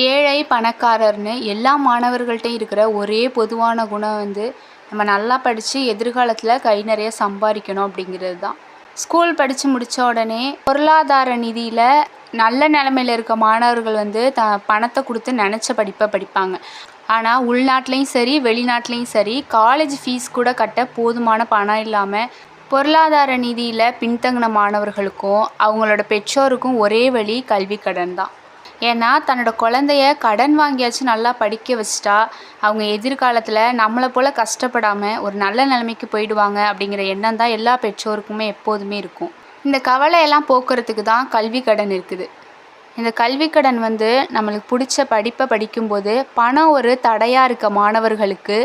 ஏழை பணக்காரர்னு எல்லா மாணவர்கள்ட்டையும் இருக்கிற ஒரே பொதுவான குணம் வந்து நம்ம நல்லா படித்து எதிர்காலத்தில் கை நிறைய சம்பாதிக்கணும் அப்படிங்கிறது தான். ஸ்கூல் படித்து முடித்த உடனே பொருளாதார நிதியில் நல்ல நிலமையில இருக்க மாணவர்கள் வந்து த பணத்தை கொடுத்து நினச்ச படிப்பை படிப்பாங்க. ஆனால் உள்நாட்டிலையும் சரி வெளிநாட்டிலையும் சரி காலேஜ் ஃபீஸ் கூட கட்ட போதுமான பணம் இல்லாமல் பொருளாதார நிதியில் பின்தங்கின மாணவர்களுக்கும் அவங்களோட பெற்றோருக்கும் ஒரே வழி கல்வி கடன் தான். ஏன்னா தன்னோட குழந்தைய கடன் வாங்கியாச்சும் நல்லா படிக்க வச்சிட்டா அவங்க எதிர்காலத்தில் நம்மளை போல் கஷ்டப்படாமல் ஒரு நல்ல நிலைமைக்கு போயிடுவாங்க அப்படிங்கிற எண்ணம் தான் எல்லா பெற்றோருக்குமே எப்போதுமே இருக்கும். இந்த கவலையெல்லாம் போக்குறதுக்கு தான் கல்வி கடன் இருக்குது. இந்த கல்வி கடன் வந்து நம்மளுக்கு பிடிச்ச படிப்பை படிக்கும்போது பணம் ஒரு தடையாக இருக்க மாணவர்களுக்கு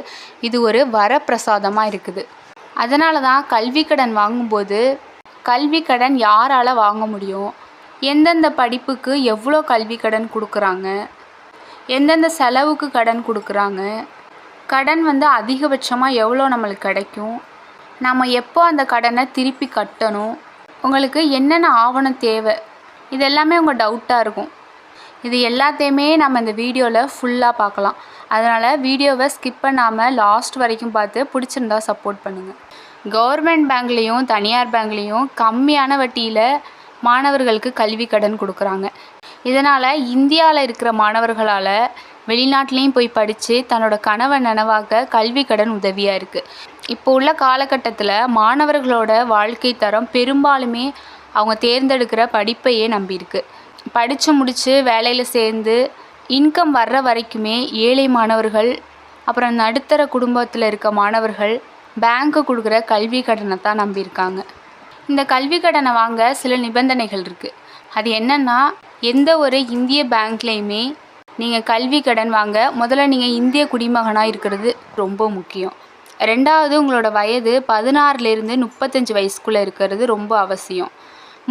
இது ஒரு வரப்பிரசாதமாக இருக்குது. அதனால தான் கல்வி கடன் வாங்கும்போது கல்வி கடன் யாரால் வாங்க முடியும்? எந்தெந்த படிப்புக்கு எவ்வளோ கல்வி கடன் கொடுக்குறாங்க? எந்தெந்த செலவுக்கு கடன் கொடுக்குறாங்க? கடன் வந்து அதிகபட்சமாக எவ்வளோ நம்மளுக்கு கிடைக்கும்? நம்ம எப்போ அந்த கடனை திருப்பி கட்டணும்? உங்களுக்கு என்னென்ன ஆவணம் தேவை? இது எல்லாமே உங்கள் டவுட்டாக இருக்கும். இது எல்லாத்தையுமே நம்ம இந்த வீடியோவில் ஃபுல்லாக பார்க்கலாம். அதனால் வீடியோவை ஸ்கிப் பண்ணாமல் லாஸ்ட் வரைக்கும் பார்த்து பிடிச்சிருந்தா சப்போர்ட் பண்ணுங்கள் கவர்மெண்ட் பேங்க்லேயும் தனியார் பேங்க்லேயும் கம்மியான வட்டியில் மாணவர்களுக்கு கல்வி கடன் கொடுக்குறாங்க. இதனால் இந்தியாவில் இருக்கிற மாணவர்களால் வெளிநாட்டிலையும் போய் படித்து தன்னோட கனவை நனவாக்க கல்வி கடன் உதவியாக இருக்குது இப்போ உள்ள காலகட்டத்தில் மாணவர்களோட வாழ்க்கை தரம் பெரும்பாலுமே அவங்க தேர்ந்தெடுக்கிற படிப்பையே நம்பியிருக்கு. படித்து முடித்து வேலையில் சேர்ந்து இன்கம் வர்ற வரைக்குமே ஏழை மாணவர்கள் அப்புறம் நடுத்தர குடும்பத்தில் இருக்க மாணவர்கள் பேங்க்கு கொடுக்குற கல்வி கடனை தான் நம்பியிருக்காங்க. இந்த கல்வி கடனை வாங்க சில நிபந்தனைகள் இருக்குது அது என்னென்னா எந்த ஒரு இந்திய பேங்க்லேயுமே நீங்கள் கல்வி கடன் வாங்க முதல்ல நீங்கள் இந்திய குடிமகனாக இருக்கிறது ரொம்ப முக்கியம். ரெண்டாவது உங்களோட வயது பதினாறுலேருந்து முப்பத்தஞ்சு வயசுக்குள்ளே இருக்கிறது ரொம்ப அவசியம்.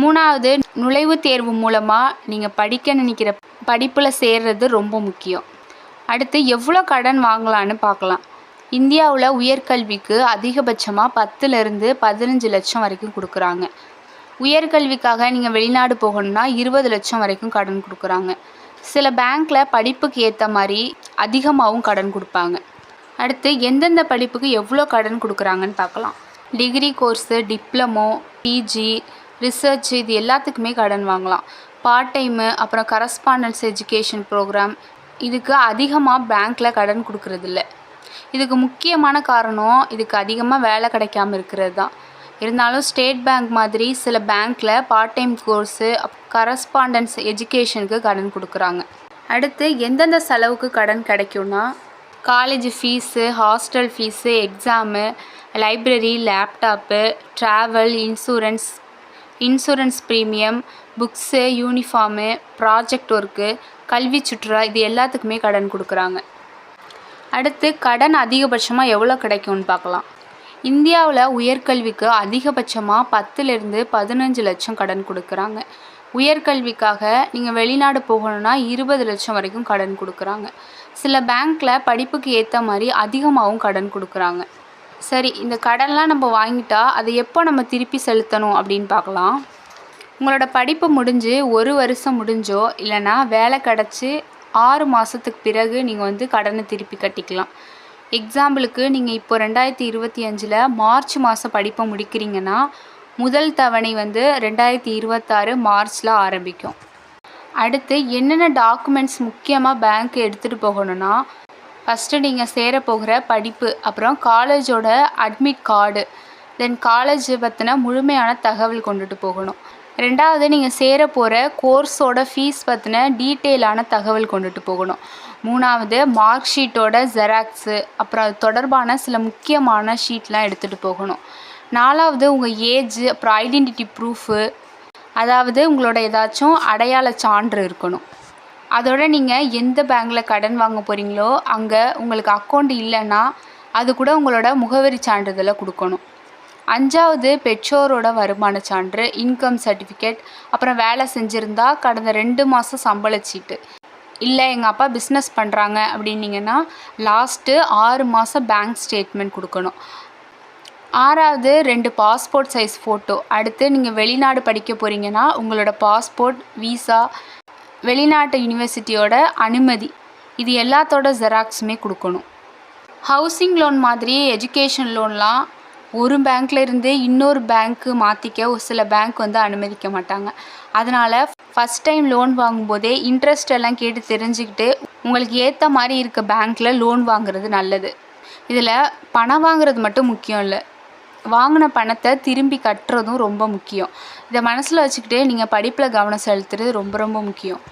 மூணாவது நுழைவுத் தேர்வு மூலமாக நீங்கள் படிக்க நினைக்கிற படிப்பில் சேர்றது ரொம்ப முக்கியம். அடுத்து எவ்வளோ கடன் வாங்கலான்னு பார்க்கலாம். இந்தியாவில் உயர்கல்விக்கு அதிகபட்சமாக பத்துலேருந்து பதினஞ்சு லட்சம் வரைக்கும் கொடுக்குறாங்க. உயர்கல்விக்காக நீங்கள் வெளிநாடு போகணுன்னா இருபது லட்சம் வரைக்கும் கடன் கொடுக்குறாங்க. சில பேங்க்கில் படிப்புக்கு ஏற்ற மாதிரி அதிகமாகவும் கடன் கொடுப்பாங்க. அடுத்து எந்தெந்த படிப்புக்கு எவ்வளோ கடன் கொடுக்குறாங்கன்னு பார்க்கலாம் degree course diploma PG research இது எல்லாத்துக்குமே கடன் வாங்கலாம். பார்ட் டைமு அப்புறம் கரஸ்பாண்டன்ஸ் எஜுகேஷன் ப்ரோக்ராம் இதுக்கு அதிகமாக பேங்க்கில் கடன் கொடுக்குறதில்ல. இதுக்கு முக்கியமான காரணம் இதுக்கு அதிகமாக வேலை கிடைக்காம இருக்கிறது தான் இருந்தாலும் ஸ்டேட் பேங்க் மாதிரி சில பேங்க்கில் பார்ட் டைம் கோர்ஸு கரஸ்பாண்டன்ஸ் எஜுகேஷனுக்கு கடன் கொடுக்குறாங்க. அடுத்து எந்தெந்த செலவுக்கு கடன் கிடைக்கும்னா college fees hostel fees exam library laptop travel insurance insurance premium books uniform project work கல்வி சுற்றுலா இது எல்லாத்துக்குமே கடன் கொடுக்குறாங்க. அடுத்து கடன் அதிகபட்சமாக எவ்வளோ கிடைக்கும்னு பார்க்கலாம். இந்தியாவில் உயர்கல்விக்கு அதிகபட்சமாக பத்துலேருந்து பதினஞ்சு லட்சம் கடன் கொடுக்குறாங்க. உயர்கல்விக்காக நீங்கள் வெளிநாடு போகணுன்னா இருபது லட்சம் வரைக்கும் கடன் கொடுக்குறாங்க. சில பேங்க்கில் படிப்புக்கு ஏற்ற மாதிரி அதிகமாகவும் கடன் கொடுக்குறாங்க. சரி இந்த கடன்லாம் நம்ம வாங்கிட்டா அதை எப்போ நம்ம திருப்பி செலுத்தணும் அப்படின்னு பார்க்கலாம். உங்களோட படிப்பு முடிஞ்சு ஒரு வருஷம் முடிஞ்சோ இல்லைன்னா வேலை கிடச்சி ஆறு மாதத்துக்கு பிறகு நீங்கள் வந்து கடனை திருப்பி கட்டிக்கலாம். எக்ஸாம்பிளுக்கு நீங்கள் இப்போ ரெண்டாயிரத்தி இருபத்தி அஞ்சில் மார்ச் மாதம் படிப்பை முடிக்கிறீங்கன்னா முதல் தவணை வந்து ரெண்டாயிரத்தி இருபத்தாறு மார்ச்சில் ஆரம்பிக்கும். அடுத்து என்னென்ன டாக்குமெண்ட்ஸ் முக்கியமாக பேங்க் எடுத்துகிட்டு போகணுன்னா ஃபஸ்ட்டு நீங்கள் சேர போகிற படிப்பு அப்புறம் காலேஜோட அட்மிட் கார்டு தென் காலேஜ் பற்றின முழுமையான தகவல் கொண்டுட்டு போகணும். ரெண்டாவது நீங்கள் சேர போகிற கோர்ஸோட ஃபீஸ் பற்றின டீட்டெயிலான தகவல் கொண்டுட்டு போகணும். மூணாவது மார்க் ஷீட்டோட ஜெராக்ஸு அப்புறம் அது தொடர்பான சில முக்கியமான ஷீட்லாம் எடுத்துகிட்டு போகணும். நாலாவது உங்கள் ஏஜ் அப்புறம் ஐடென்டிட்டி ப்ரூஃபு அதாவது உங்களோட ஏதாச்சும் அடையாள சான்று இருக்கணும். அதோட நீங்கள் எந்த பேங்க்கில் கடன் வாங்க போகிறீங்களோ அங்கே உங்களுக்கு அக்கௌண்ட் இல்லைன்னா அது கூட உங்களோட முகவரி சான்றிதழை கொடுக்கணும். அஞ்சாவது பெற்றோரோட வருமான சான்று இன்கம் சர்டிஃபிகேட் அப்புறம் வேலை செஞ்சுருந்தா கடந்த ரெண்டு மாதம் சம்பளச்சீட்டு. இல்லை எங்கள் அப்பா பிஸ்னஸ் பண்ணுறாங்க அப்படின்னீங்கன்னா லாஸ்ட்டு ஆறு மாதம் பேங்க் ஸ்டேட்மெண்ட் கொடுக்கணும். ஆறாவது ரெண்டு பாஸ்போர்ட் சைஸ் ஃபோட்டோ அடுத்து நீங்கள் வெளிநாடு படிக்க போகிறீங்கன்னா உங்களோட பாஸ்போர்ட் வீசா வெளிநாட்டு யூனிவர்சிட்டியோட அனுமதி. இது எல்லாத்தோட ஜெராக்ஸுமே கொடுக்கணும். ஹவுசிங் லோன் மாதிரி எஜுகேஷன் லோன்லாம் ஒரு பேங்க்லேருந்து இன்னொரு பேங்க்கு மாற்றிக்க ஒரு சில பேங்க் வந்து அனுமதிக்க மாட்டாங்க. அதனால் ஃபஸ்ட் டைம் லோன் வாங்கும்போதே இன்ட்ரெஸ்ட் எல்லாம் கேட்டு தெரிஞ்சுக்கிட்டு உங்களுக்கு ஏற்ற மாதிரி இருக்க பேங்க்கில் லோன் வாங்குறது நல்லது. இதில் பணம் வாங்குறது மட்டும் முக்கியம் இல்லை. வாங்கின பணத்தை திரும்பி கட்டுறதும் ரொம்ப முக்கியம். இதை மனசில் வச்சுக்கிட்டே நீங்கள் படிப்பில் கவனம் செலுத்துறது ரொம்ப ரொம்ப முக்கியம்.